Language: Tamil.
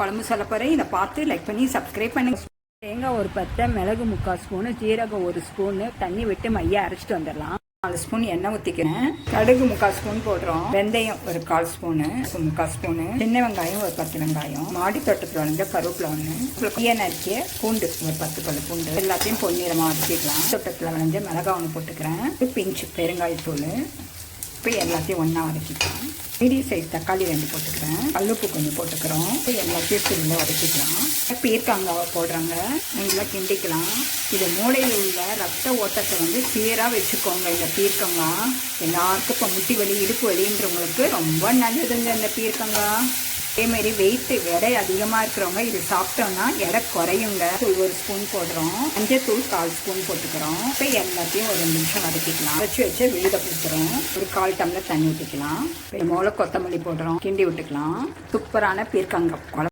குழம்பு சொல்ல போகிறேன் இதை பார்த்து லைக் பண்ணி சப்ஸ்கிரைப் பண்ணுங்க. தேங்காய் ஒரு பத்தை மிளகு முக்கால் ஸ்பூனு ஜீரகம் ஒரு ஸ்பூனு தண்ணி விட்டு மைய அரைச்சிட்டு வந்துடலாம். நாலு ஸ்பூன் எண்ணெய் ஊற்றிக்கிறேன் கடுகு முக்கால் ஸ்பூன் போடுறோம். வெந்தயம் ஒரு கால் ஸ்பூனு முக்கால் ஸ்பூனு. சின்ன வெங்காயம் ஒரு பத்து வெங்காயம். மாடி தோட்டத்தில் வளைஞ்ச கருவேப்பிலை ஒன்று பையன் நறுக்கிய பூண்டு ஒரு பத்து பல்லு பூண்டு. எல்லாத்தையும் பொன்னிறமாக வதக்கிக்கலாம் தோட்டத்தில் வளைஞ்ச மிளகாய் ஒன்று போட்டுக்கிறேன். பிஞ்சு பெருங்காயத்தூள். இப்போ எல்லாத்தையும் ஒன்றா வதக்கிக்கலாம். மீடியம் சைஸ் தக்காளி ரெண்டு போட்டுக்கிறேன். கல்லுப்பு கொஞ்சம் போட்டுக்கிறோம். இப்போ எல்லாத்தையும் சிறில வதக்கிக்கலாம். பீர்க்காங்காவை போடுறாங்க. நீங்களாம் கிண்டிக்கலாம். இது மூளையில் உள்ள ரத்த ஓட்டத்தை வந்து சீராக வச்சுக்கோங்க இந்த பீர்க்கங்காய் எல்லாருக்கும் இப்போ முட்டி வலி இடுப்பு வலின்றவங்களுக்கு ரொம்ப நல்லதுங்க இந்த பீர்க்கங்காய் அதேமாரி வெயிட்டு எடை அதிகமாக இருக்கிறவங்க இது சாப்பிட்டோம்னா எடை குறையுங்க. தூள் ஒரு ஸ்பூன் போடுறோம். மஞ்சத்தூள் கால் ஸ்பூன் போட்டுக்கிறோம். இப்போ எல்லாத்தையும் ஒரு நிமிஷம் வதக்கிக்கலாம். வச்சு வச்சு விழுத பிடிக்கிறோம். ஒரு கால் டம்ளர் தண்ணி ஊற்றிக்கலாம் இப்போ மூளை கொத்தமல்லி போடுறோம். கிண்டி விட்டுக்கலாம். சூப்பரான பீர்க்கங்க குழம்பு.